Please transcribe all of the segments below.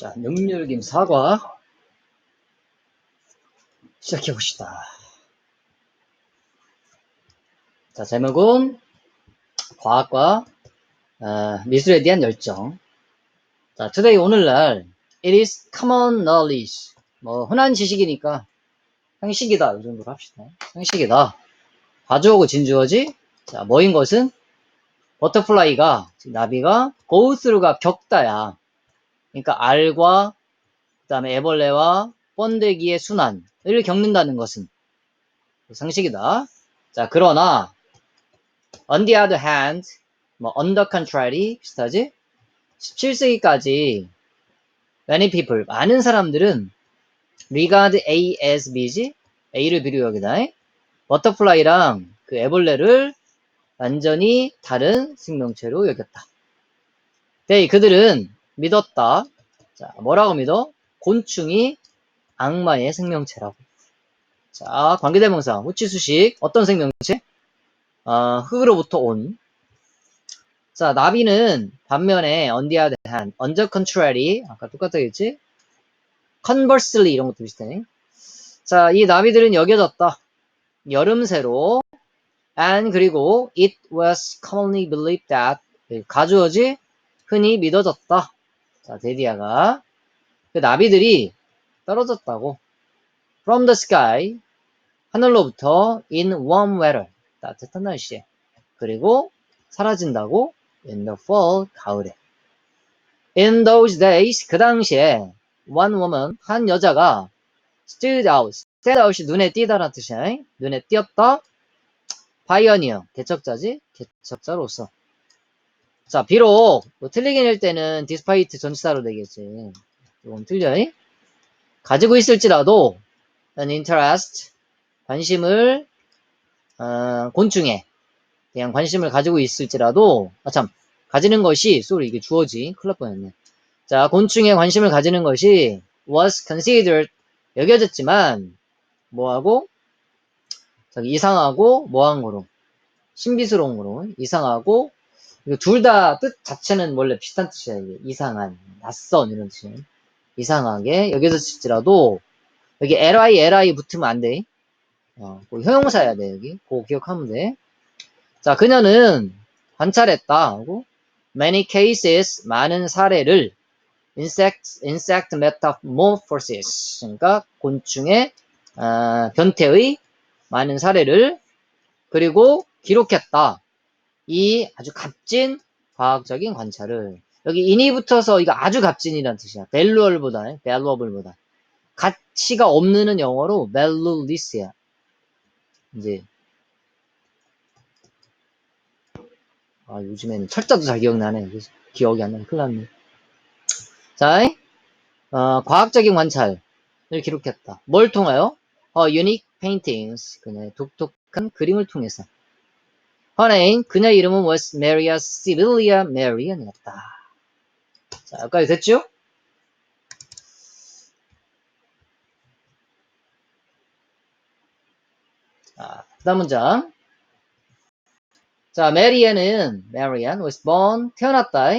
자, 능률김 사과 시작해 봅시다. 자, 제목은 과학과 어, 미술에 대한 열정. 자, today 오늘날 it is common knowledge. 뭐 흔한 지식이니까 상식이다 이 정도로 합시다. 상식이다. 가져오고 진주어지. 자, 뭐인 것은 버터플라이가 즉 나비가 through가 겪다야. 그러니까 알과 그 다음에 애벌레와 번데기의 순환을 겪는다는 것은 상식이다. 자, 그러나 on the other hand, 뭐 the contrary 비슷하지? 17세기까지 many people 많은 사람들은 regard A as B지 A를 B로 여기다. 버터플라이랑 그 애벌레를 완전히 다른 생명체로 여겼다. 네, 그들은 믿었다. 자, 뭐라고 믿어? 곤충이 악마의 생명체라고. 자, 관계대명사, 후치수식, 어떤 생명체? 어, 흙으로부터 온. 자, 나비는 반면에 hand, on the contrary, 아까 똑같다겠지? conversely 이런 것도 비슷해. 자, 이 나비들은 여겨졌다. 여름새로 and 그리고 it was commonly believed that 가주어지 흔히 믿어졌다. 자, 데디아가 그 나비들이 떨어졌다고. from the sky 하늘로부터 in warm weather 따뜻한 날씨에 그리고 사라진다고 in the fall 가을에 in those days 그 당시에 one woman 한 여자가 stood out stood out이 눈에 띄다라는 뜻이야 눈에 띄었다 pioneer 개척자지 개척자로서 자 비록 뭐 틀리긴 할 때는 despite 전치사로 되겠지. 이건 틀려 가지고 있을지라도 an interest 관심을 어, 곤충에 대한 관심을 가지고 있을지라도 아참 가지는 것이 sorry 이게 주어지. 날 뻔했네. 자 곤충에 관심을 가지는 것이 was considered 여겨졌지만 뭐하고? 이상하고 뭐한 거로. 신비스러운 거로. 이상하고 둘 다 뜻 자체는 원래 비슷한 뜻이야 이게 이상한 낯선 이런 뜻이에요 이상하게 여겨졌을지라도 여기 li li 붙으면 안 돼. 어, 그 형용사야 돼 여기. 그거 기억하면 돼. 자 그녀는 관찰했다 하고 many cases 많은 사례를 insect insect metamorphosis 그러니까 곤충의 어, 변태의 많은 사례를 그리고 기록했다. 이 아주 값진 과학적인 관찰을 여기 인이 붙어서 이거 아주 값진이라는 뜻이야. valuable보다 valuable보다 가치가 없는 영어로 valueless야. 이제 아 요즘에는 철자도 잘 기억나네. 그래서 기억이 안 나네. 큰일 났네. 자, 어, 과학적인 관찰을 기록했다. 뭘 통하여? 어, unique paintings. 그녀의 독특한 그림을 통해서. 헌해인 그녀 이름은 was Maria Sibylla Marian이었다. 자, 여기까지 됐죠? 자, 그 다음 문장. 자, 메리안은, 메리안 was born, 태어났다.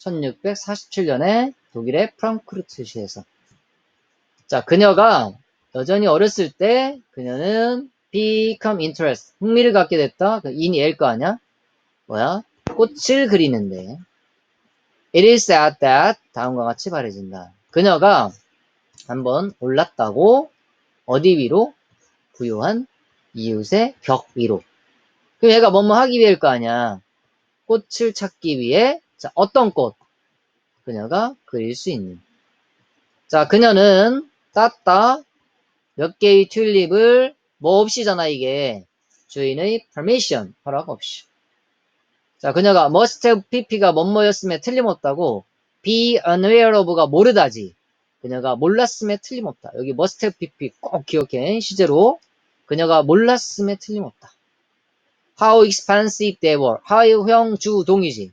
1647년에 독일의 프랑크푸르트시에서. 자, 그녀가 여전히 어렸을 때 그녀는 become interest, 흥미를 갖게 됐다. 그 인이 L거 아니야? 뭐야? 꽃을 그리는데. It is said that 다음과 같이 말해진다. 그녀가 한번 올랐다고 어디 위로? 부요한 이웃의 벽 위로. 그럼 얘가 뭐뭐 하기 위해일 거 아니야. 꽃을 찾기 위해 자, 어떤 꽃? 그녀가 그릴 수 있는. 자, 그녀는 땄다 몇 개의 튤립을 뭐 없이잖아 이게 주인의 permission 허락 없이. 자, 그녀가 must have pp가 뭐뭐였음에 틀림없다고 be unaware of가 모르다지. 그녀가 몰랐음에 틀림없다. 여기 must have pp 꼭 기억해. 시제로 그녀가 몰랐음에 틀림없다. How expensive they were. how 형 주 동이지.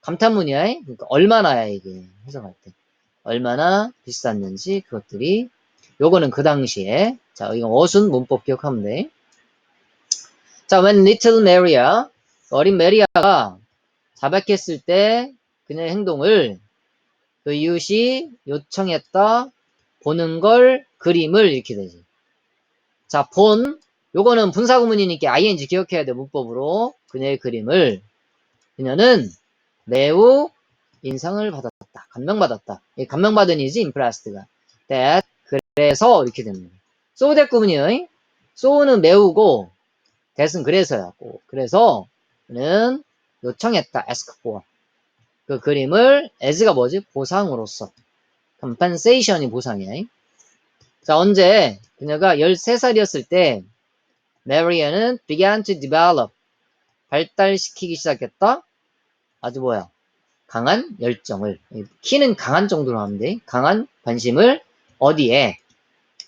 감탄문이야. 그러니까 얼마나야 이게 해석할 때. 얼마나 비쌌는지 그것들이 요거는 그 당시에 자 이거 어순 문법 기억하면 돼. 자 when little 어린 메리아가 자백했을 때 그녀의 행동을 그 이웃이 요청했다. 보는 걸 그림을 이렇게 되지. 자, 본. 요거는 분사구문이니까 ing 기억해야 돼, 문법으로. 그녀의 그림을. 그녀는 매우 인상을 받았다. 감명받았다. 이 감명받은이지, impressed가. that. 그래서 이렇게 됩니다. 구문이요. so는 매우고, that은 그래서였고. 그래서, 그는 요청했다. ask for. 그 그림을 as가 뭐지? 보상으로서. compensation이 보상이야. 자, 언제 그녀가 13살이었을 때 Marian은 began to develop 발달시키기 시작했다. 아주 뭐야? 강한 열정을 키는 강한 정도로 하면 돼. 강한 관심을 어디에?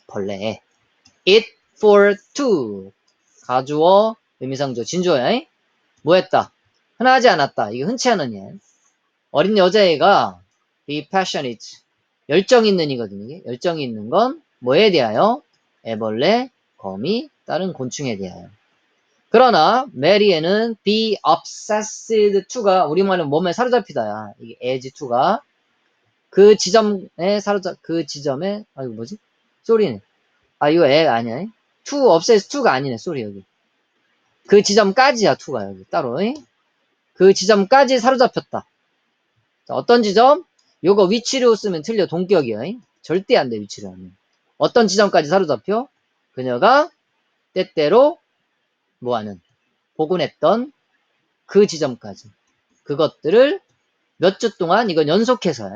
벌레에. It for two 가주어 의미상조 진주어야. 뭐 했다? 흔하지 않았다. 이게 흔치 않은 예. 어린 여자애가 be passionate 열정 있는 이거든요. 열정이 있는 건 뭐에 대하여? 애벌레, 거미, 다른 곤충에 대하여. 그러나 메리에는 be obsessed to가 우리말은 몸에 사로잡히다야. 이게 as to가 그 지점에 사로잡 그 지점에 아 이거 뭐지? 소리는 아 이거 애 아니야. to obsess to가 아니네. 소리 여기. 그 지점까지야 to가 여기 따로. 그 지점까지 사로잡혔다. 자, 어떤 지점? 요거 위치로 쓰면 틀려 동격이야. 절대 안 돼 위치로 하면. 어떤 지점까지 사로잡혀? 그녀가 때때로 뭐하는 복원했던 그 지점까지 그것들을 몇 주 동안 이건 연속해서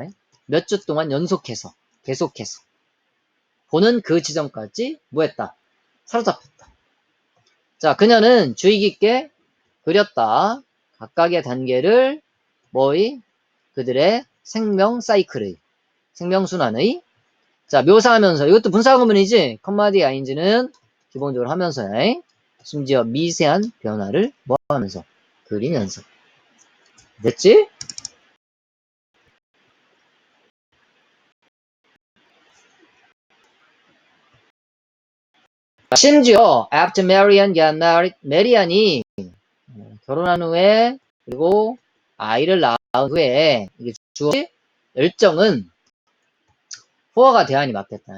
몇 주 동안 연속해서 계속해서 보는 그 지점까지 뭐했다. 사로잡혔다. 자 그녀는 주의 깊게 그렸다. 각각의 단계를 뭐의 그들의 생명 사이클의 생명 순환의. 자 묘사하면서 이것도 분사구문이지. 컴마디 아인지는 기본적으로 하면서야 심지어 미세한 변화를 뭐 하면서 그리면서. 됐지? 심지어 after Marian got married, 메리안이 어, 결혼한 후에 그리고 아이를 낳은 후에 이게 주어 열정은 포어가 대안이 맞겠다.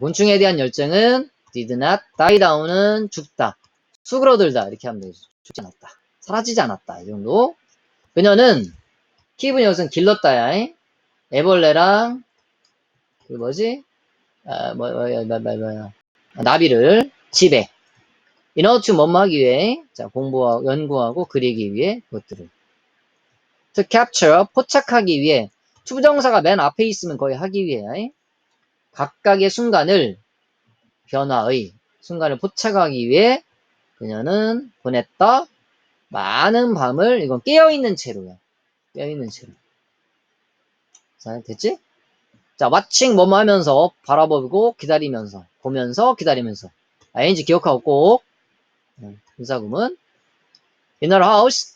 곤충에 대한 열정은 did not die down은 죽다. 수그러들다. 이렇게 하면 되죠. 죽지 않았다. 사라지지 않았다. 이 정도. 그녀는 키브는 여기서 길렀다야. 애벌레랑 그 뭐지? 아, 뭐, 뭐, 뭐, 뭐, 뭐, 나비를 집에 인어투 뭐뭐 하기 위해 자 공부하고 연구하고 그리기 위해 그것들을. To capture 포착하기 위해 투부정사가 맨 앞에 있으면 거의 하기 위해. 각각의 순간을 변화의 순간을 포착하기 위해 그녀는 보냈다. 많은 밤을 이건 깨어있는 채로야 깨어있는 채로. 자 됐지? 자 watching 뭐뭐 하면서 바라보고 기다리면서 보면서 기다리면서 ing 기억하고 꼭 인사구문 in her house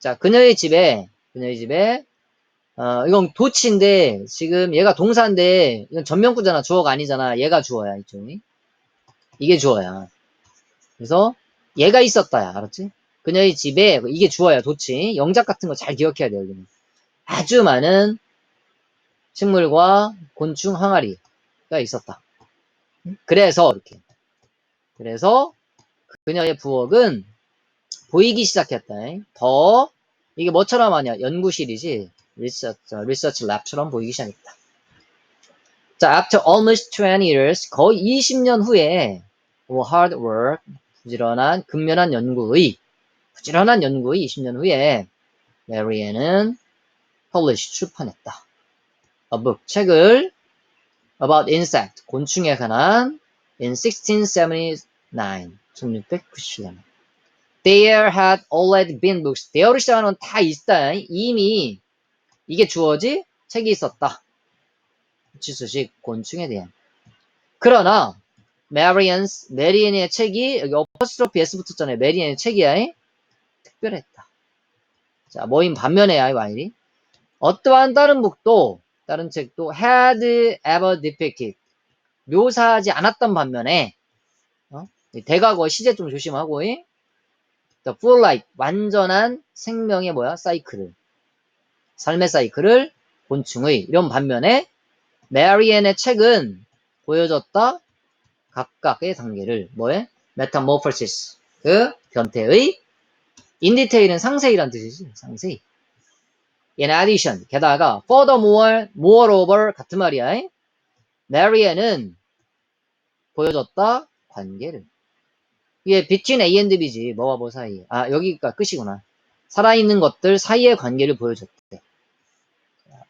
자 그녀의 집에 그녀의 집에 어, 이건 도치인데, 지금 얘가 동사인데, 이건 전면구잖아. 주어가 아니잖아. 얘가 주어야, 이쪽이. 이게 주어야. 그래서, 얘가 있었다야. 알았지? 그녀의 집에, 이게 주어야, 도치. 영작 같은 거 잘 기억해야 돼요, 여기는. 아주 많은 식물과 곤충 항아리가 있었다. 그래서, 이렇게. 그래서, 그녀의 부엌은 보이기 시작했다. 더, 이게 뭐처럼 하냐? 연구실이지. 리서치, 리서치 랩처럼 보이기 시작했다. 자, after almost 20 years, 거의 20년 후에 of hard work, 부지런한, 근면한 연구의, 부지런한 연구의 20년 후에 메리앤은 publish, 출판했다. a book, 책을 about insect, 곤충에 관한 in 1679, 1697년. There had already been books. there를 시작하는 다 있다. 이미 이게 주어지 책이 있었다. 지수식 곤충에 대한. 그러나 메리언스 메리엔의 책이 여기 어퍼스트로피 S 붙었잖아요. 메리엔의 책이야. 특별했다. 자, 모임 반면에 아이 와일이 어떠한 다른 북도 다른 책도 had ever depicted. 묘사하지 않았던 반면에 어? 대과거 시제 좀 조심하고 이? the full life 완전한 생명의 뭐야? 사이클을. 삶의 사이클을 곤충의. 이런 반면에 메리앤의 책은 보여줬다 각각의 단계를. 뭐에? 메타모퍼시스 그 변태의. 인디테일은 상세히란 뜻이지. 상세히 in addition 게다가 furthermore moreover 같은 말이야. 메리앤은 보여줬다 관계를. 이게 between A and B지 뭐와 뭐 사이에. 아 여기가 끝이구나. 살아있는 것들 사이의 관계를 보여줬대.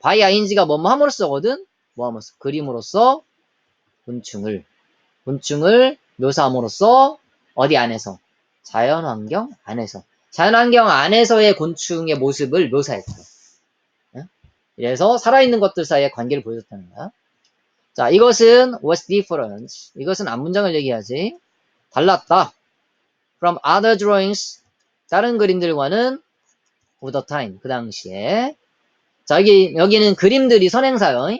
by ing가 뭐뭐 함으로써거든 뭐 함으로써 그림으로써 곤충을. 곤충을 묘사함으로써 어디 안에서? 자연환경 안에서. 자연환경 안에서의 곤충의 모습을 묘사했다 응? 그래서 살아있는 것들 사이의 관계를 보여줬다는 거야 자 이것은 was different 이것은 앞문장을 얘기하지 달랐다 from other drawings 다른 그림들과는 of the time 그 당시에 자 여기 여기는 그림들이 선행사요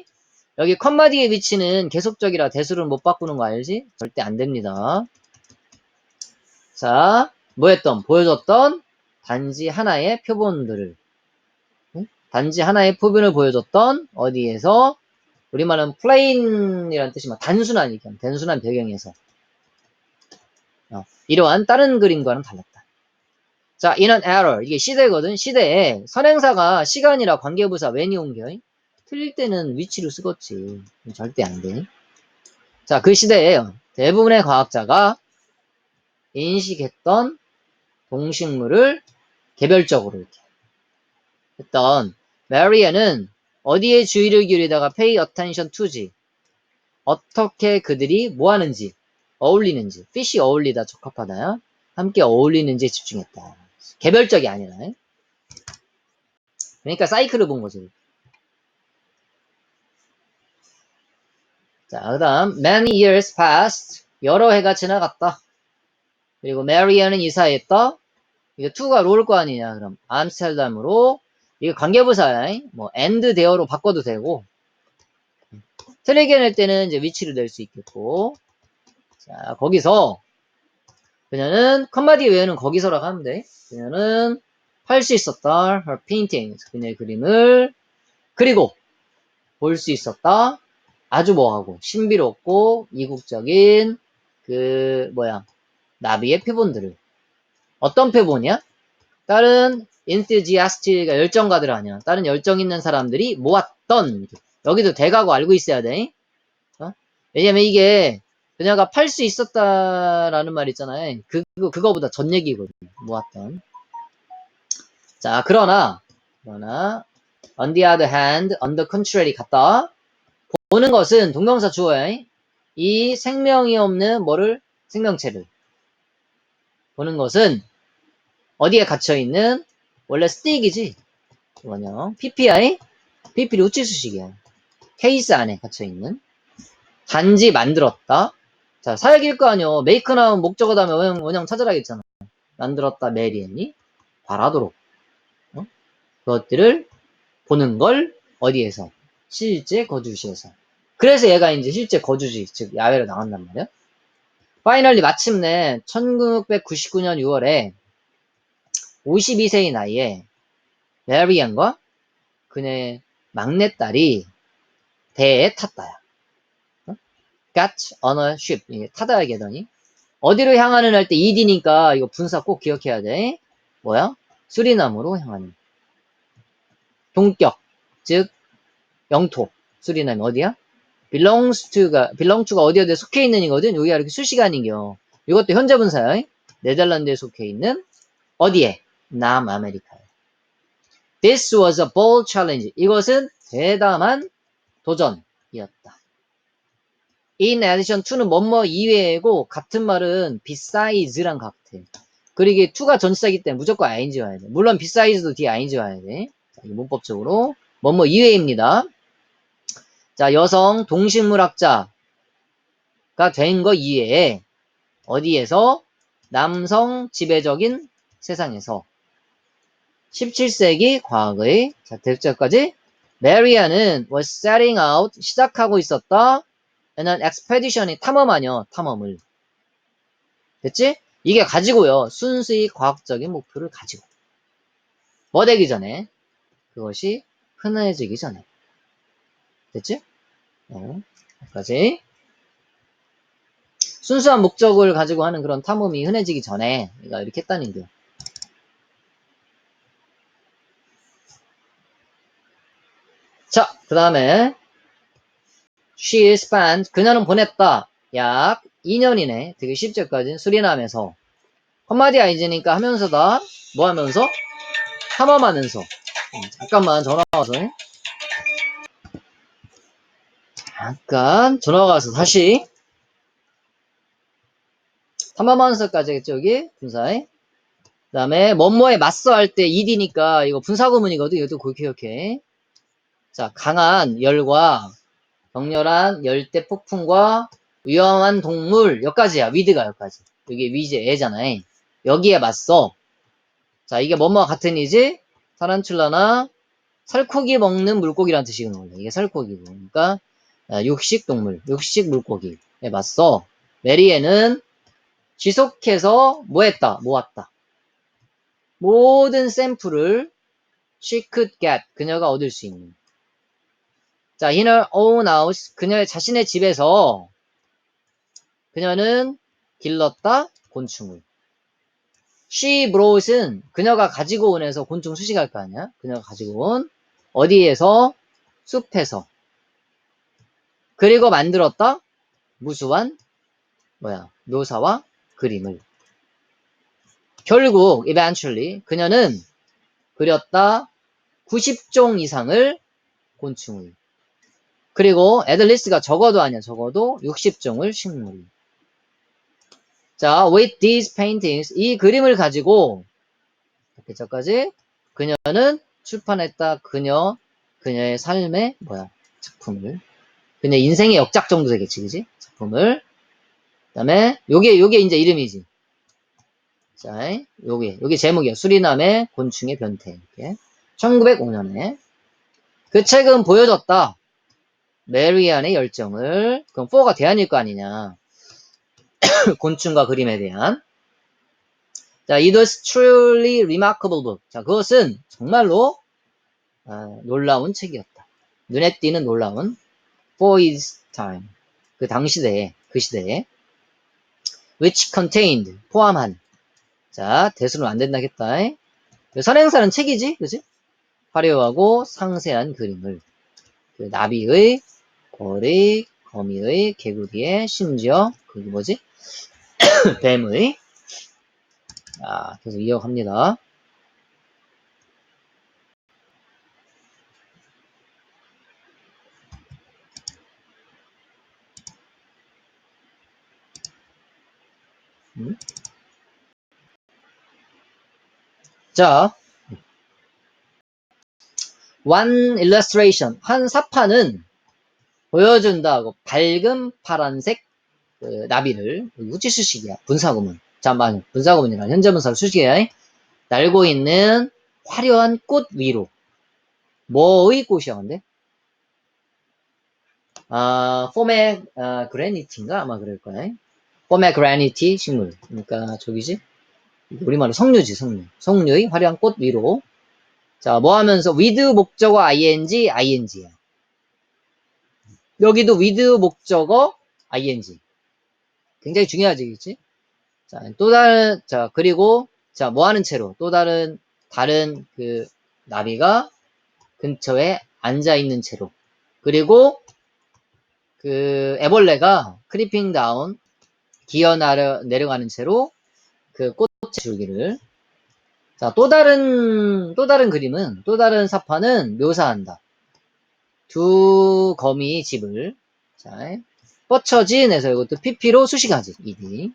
여기 컴마 뒤에 위치는 계속적이라 대수를 못 바꾸는 거 알지? 절대 안 됩니다 자 뭐 했던 보여줬던 단지 하나의 표본들을 응? 단지 하나의 표본을 보여줬던 어디에서 우리말은 plain이라는 뜻이면 단순한 얘기야 단순한 배경에서 어, 이러한 다른 그림과는 달랐다. 자, in an error. 이게 시대거든. 시대에 선행사가 시간이라 관계부사 when이 옮겨. 틀릴 때는 위치로 쓰겠지. 절대 안 돼. 자, 그 시대에 대부분의 과학자가 인식했던 동식물을 개별적으로 이렇게 했던 메리아는 어디에 주의를 기울이다가 pay attention to지. 어떻게 그들이 뭐 하는지, 어울리는지, fish이 어울리다 적합하다. 함께 어울리는지에 집중했다. 개별적이 아니라. 그러니까 사이클을 본 거지. 자, 그 다음, many years passed. 여러 해가 지나갔다. 그리고 메리아는 이사했다. 이거 to가 롤 거 아니냐, 그럼. 암스텔담으로. 이거 관계부사야. 뭐, and 대어로 바꿔도 되고. 틀리게 낼 때는 이제 위치를 낼 수 있겠고. 자, 거기서, 그녀는, 컴마디 외에는 거기서라고 하면 돼. 그녀는 할 수 있었다. her paintings. 그녀의 그림을. 그리고, 볼 수 있었다. 아주 뭐하고, 신비롭고, 이국적인, 그, 뭐야, 나비의 표본들을. 어떤 표본이야? 다른 enthusiast가 열정가들 아니야. 다른 열정 있는 사람들이 모았던, 여기도 대가고 알고 있어야 돼. 어? 왜냐면 이게, 그녀가 팔 수 있었다라는 말 있잖아요. 그, 그거보다 전 얘기거든. 모았던. 자, 그러나, 그러나, on the other hand, on the contrary 같다. 보는 것은 동명사 주어야. 이 생명이 없는 뭐를, 생명체를. 보는 것은 어디에 갇혀있는 원래 스틱이지 뭐냐 PPI PP리 우치수식이야. 케이스 안에 갇혀있는. 단지 만들었다. 자 사역일 거 아니요 메이크 나온 목적어 다음에 원형, 원형 찾으라겠잖아. 만들었다 메리엔이. 바라도록. 어? 그것들을 보는 걸 어디에서? 실제 거주시에서. 그래서 얘가 이제 실제 거주지 즉 야외로 나간단 말이야. 파이널리 마침내 1999년 6월에 52세의 나이에 메리안과 그녀의 막내딸이 배에 탔다야. 어? got on a ship. 타다 얘기하더니 어디로 향하는 할때 ED니까 이거 분사 꼭 기억해야 돼. 뭐야? 수리남으로 향하는. 동격, 즉 영토. 수리남 어디야? belongs to가 belong to가 어디 어디에 속해 있는 이거든. 여기가 이렇게 수시간이겨. 이것도 현재 분사야. 네덜란드에 속해 있는 어디에? 남아메리카에. This was a bold challenge. 이것은 대담한 도전이었다. In addition to는 뭐뭐 이외이고 같은 말은 beside스랑 같아. 그리고 to가 전치사이기 때문에 무조건 ing 와야 돼. 물론 beside도 뒤에 ing 와야 돼. 자, 문법적으로 뭐뭐 이외입니다. 자, 여성 동식물학자가 된 거 이외에 어디에서 남성 지배적인 세상에서 17세기 과거의 자, 대적까지 메리아는 was setting out 시작하고 있었다. and an expedition이 탐험 아니요 탐험을 됐지? 이게 가지고요 순수히 과학적인 목표를 가지고 뭐 되기 전에 그것이 흔해지기 전에 됐지? 어, 여기까지. 순수한 목적을 가지고 하는 그런 탐험이 흔해지기 전에 얘가 이렇게 했다는 게. 자, 그 다음에 she spent 그녀는 보냈다. 약 2년이네. 되게 10절까지. 수리남에서. 한마디 아이즈니까 하면서다 뭐 하면서? 탐험하면서. 음, 잠깐만 전화 와서. 잠깐 전화가 와서 다시. 탐험하면서까지 여기? 분사에. 그 다음에 뭐뭐에 맞서 할때 ed니까 이거 분사구문이거든. 이것도 그렇게 기억해 자 강한 열과 격렬한 열대 폭풍과 위험한 동물 여기까지야. 위드가 여기까지. 여기 위제 애잖아요. 여기에 맞서. 자 이게 뭐뭐와 같은 이지? 타란툴라나 살코기 먹는 물고기란 뜻이거든요. 이게 살코기고. 그러니까 아, 육식 동물 육식 물고기에 맞서 메리에는 지속해서 뭐 했다? 모았다. 모든 샘플을 she could get 그녀가 얻을 수 있는 자, in her own house, 그녀의 자신의 집에서 그녀는 길렀다 곤충을. she brought은 그녀가 가지고 온에서 곤충 수식할 거 아니야? 그녀가 가지고 온 어디에서 숲에서 그리고 만들었다 무수한 뭐야 묘사와 그림을. 결국 eventually 그녀는 그렸다 90종 이상을 곤충을. 그리고 애들리스가 적어도 아니야. 적어도 60종을 식물이. 자 with these paintings 이 그림을 가지고 이렇게 저까지 그녀는 출판했다. 그녀 그녀의 삶의 뭐야? 작품을. 그녀 인생의 역작 정도 되겠지 그지? 작품을. 그 다음에 요게 요게 이제 이름이지. 자 요게 요게 제목이야. 수리남의 곤충의 변태. 이렇게. 1905년에. 그 책은 보여줬다 메리안의 열정을 그럼 4가 대안일 거 아니냐 곤충과 그림에 대한 자, it was truly remarkable book. 자, 그것은 정말로 아, 놀라운 책이었다. 눈에 띄는 놀라운 for its time. 그 당시대에, 그 시대에 which contained, 포함한 자, 대수는 안 된다겠다. 그 선행사는 책이지, 그지? 화려하고 상세한 그림을 그 나비의 거리, 거미의, 개구리의, 심지어 그게 뭐지? 뱀의 자, 계속 이어갑니다. 음? 자, one illustration 한 사파는 보여준다고 밝은 파란색 그 나비를 우지 수식이야. 분사구문. 잠깐 분사구문이라 현재 분사 수식이야 날고 있는 화려한 꽃 위로. 뭐의 꽃이야 근데? 아 포메 아, 그래니티인가? 아마 그럴 거야. 포메 그래니티 식물. 그러니까 저기지? 우리말로 석류지 석류. 석류의 화려한 꽃 위로. 자 뭐 하면서 with 목적어 ing ing야 여기도 with 목적어 ing. 굉장히 중요하지, 그치? 자, 또 다른, 자, 그리고, 자, 뭐 하는 채로, 또 다른, 다른 그 나비가 근처에 앉아 있는 채로. 그리고, 그 애벌레가 크리핑 다운, 기어 나려, 내려가는 채로 그 꽃의 줄기를. 자, 또 다른, 또 다른 그림은, 또 다른 사파는 묘사한다. 두 거미 집을 자 뻗쳐진에서 이것도 PP로 수식하지. ED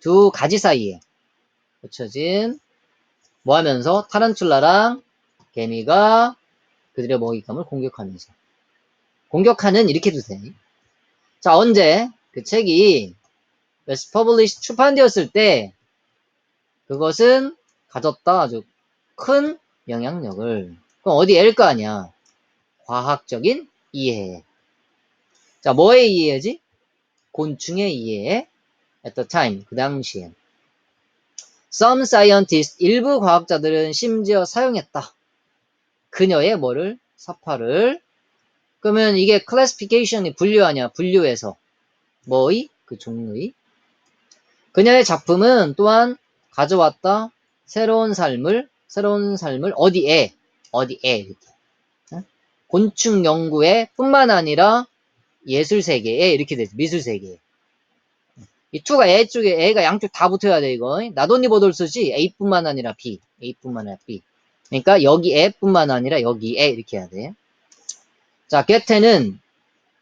두 가지 사이에 뻗쳐진 뭐 하면서 타란툴라랑 개미가 그들의 먹잇감을 공격하면서. 공격하는 이렇게 해도 돼. 자 언제? 그 책이 West Publish 출판되었을 때 그것은 가졌다. 아주 큰 영향력을. 그럼 어디 엘거 아니야 과학적인 이해. 자, 뭐의 이해지? 곤충의 이해. at the time, 그 당시에. Some scientists, 일부 과학자들은 심지어 사용했다. 그녀의 뭐를? 사파를. 그러면 이게 classification이 분류하냐? 분류해서 뭐의? 그 종의. 그녀의 작품은 또한 가져왔다 새로운 삶을 새로운 삶을 어디에 어디에 이렇게 어? 곤충 연구에 뿐만 아니라 예술 세계에 이렇게 되죠 미술 세계에. 이 투가 A 쪽에 A가 양쪽 다 붙어야 돼 이거. 나돈니 보돌 쓰지. A뿐만 아니라 B. A뿐만 아니라 B. 그러니까 여기에뿐만 아니라 여기에 이렇게 해야 돼. 자, 게테는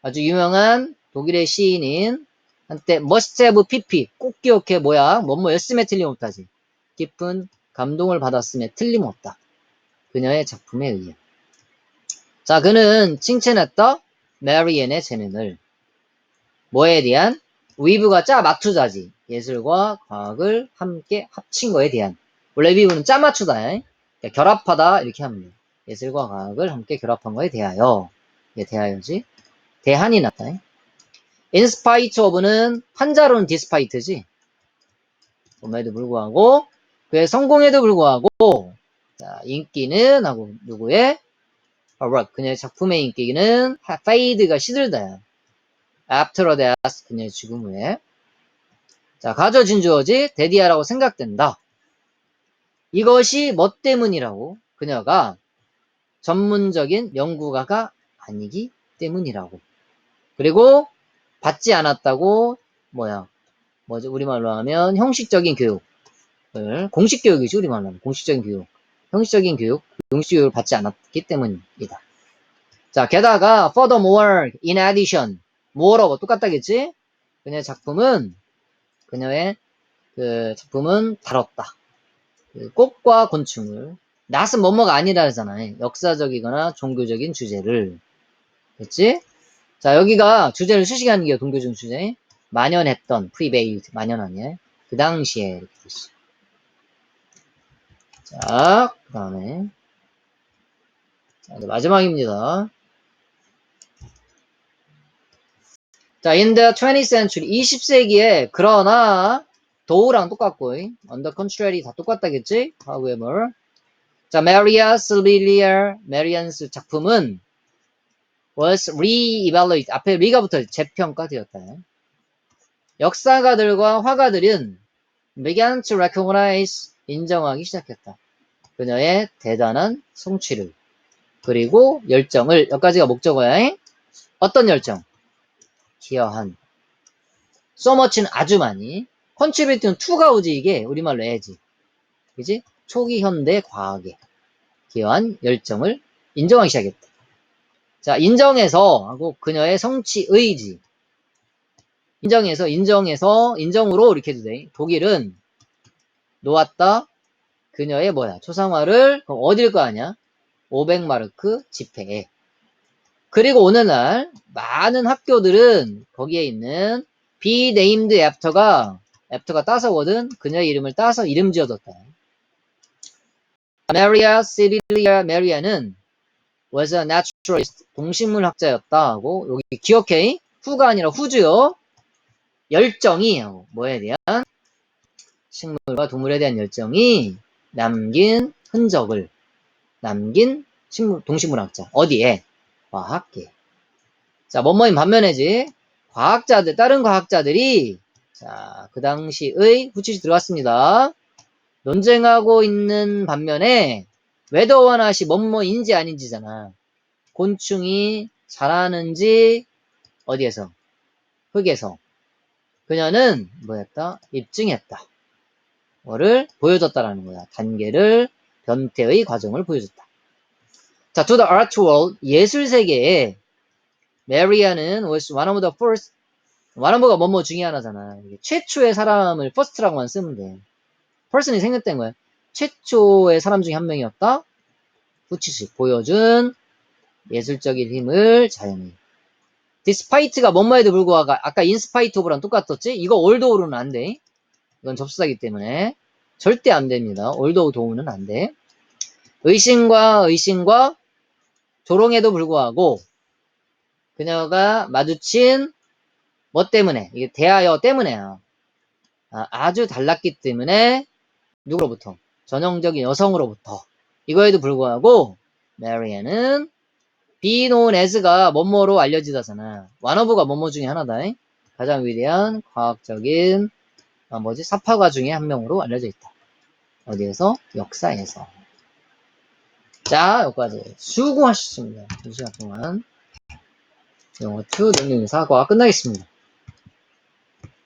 아주 유명한 독일의 시인인 한때 have pp 꼭 기억해 뭐야? 뭐뭐였음에 틀림없다지. 깊은 감동을 받았음에 틀림없다. 그녀의 작품에 의해 자 그는 칭찬했다. 메리앤의 재능을. 뭐에 대한? 위브가 짜 맞추자지. 예술과 과학을 함께 합친 거에 대한. 원래 위브는 짜 맞추다 그러니까 결합하다 이렇게 합니다 예술과 과학을 함께 결합한 거에 대하여. 예, 대하여지? 대한이 났다 spite of는 한자로는 despite지. 엄에도 불구하고 그의 성공에도 불구하고 자, 인기는 하고 누구의 alright 그녀의 작품의 인기는 fade가 시들다야. after a death 그녀의 죽음 후에 자 가져진 주어지 데디아라고 생각된다. 이것이 뭐 때문이라고? 그녀가 전문적인 연구가가 아니기 때문이라고. 그리고 받지 않았다고 뭐야? 뭐지? 우리말로 하면 형식적인 교육을 공식 교육이지 우리말로 하면. 공식적인 교육. 형식적인 교육 교육을 받지 않았기 때문이다 자 게다가 furthermore in addition moreover 똑같다겠지 그녀의 작품은 그녀의 그 작품은 다뤘다 그 꽃과 곤충을 낫은 뭐뭐가 아니라 하잖아요 역사적이거나 종교적인 주제를 됐지? 자, 여기가 주제를 수식하는 게 동교중 주제. 만연했던, prevailed, 만연하네. 그 당시에 이렇게 됐어. 자, 그 다음에. 자, 이제 마지막입니다. 자, in the 20th century, 20세기에, 그러나, 도우랑 똑같고, under contrary 다 똑같다겠지? however. 자, Maria Silvia Marian's 작품은 was re-evaluate. 앞에 re가 붙어 재평가되었다. 역사가들과 화가들은 began to recognize 인정하기 시작했다. 그녀의 대단한 성취를 그리고 열정을 여기까지가 목적어야. 어떤 열정? 기여한 so much는 아주 많이 contribute는 to가 오지 이게 우리말로 해야지 그지? 초기 현대 과학에 기여한 열정을 인정하기 시작했다. 자, 인정해서 하고 그녀의 성취 의지. 인정해서 인정해서 인정으로 이렇게 해도 돼. 독일은 놓았다. 그녀의 뭐야? 초상화를 그럼 어딜 거 아니야? 500마르크 지폐에. 그리고 오늘날 많은 학교들은 거기에 있는 be named after가 after가 따서거든. 그녀의 이름을 따서 이름 지어뒀다. 마리아 시릴리아 메리아는 was a naturalist. 동식물학자였다 하고 여기 기억해. 후가 아니라 후주요. 열정이 뭐에 대한 식물과 동물에 대한 열정이 남긴 흔적을 남긴 식물, 동식물학자. 어디에? 과학계. 자, 뭐뭐인 반면에지. 과학자들, 다른 과학자들이 자, 그 당시의 후치시 들어갔습니다. 논쟁하고 있는 반면에 웨더와낫이 뭐뭐인지 아닌지잖아. 곤충이 자라는지 어디에서? 흙에서. 그녀는 뭐였다? 입증했다. 뭐를 보여줬다라는 거야. 단계를 변태의 과정을 보여줬다. 자, to the art world 예술 세계에 메리아는 was one of the first one of가 뭐뭐 중에 하나잖아. 최초의 사람을 first라고만 쓰면 돼. person이 생겼던 거야. 최초의 사람 중에 한 명이었다. 후치식 보여준 예술적인 힘을 자연히. despite가 뭐뭐에도 불구하고 아까 spite of랑 똑같았지? 이거 althought는 안 돼. 이건 접수사기 때문에 절대 안 됩니다. although 도우는 안 돼. 의심과 의심과 조롱에도 불구하고 그녀가 마주친 뭐 때문에 이게 대하여 때문에야 아, 아주 달랐기 때문에 누구로부터 전형적인 여성으로부터 이거에도 불구하고 be known as가 뭐뭐로 알려지다잖아. of가 뭐뭐 중에 하나다. 가장 위대한 과학적인 아, 뭐지 사파가 중에 한 명으로 알려져 있다. 어디에서? 역사에서. 자, 여기까지 수고하셨습니다. 이 시간 동안 영어 2 능력 사과 끝나겠습니다.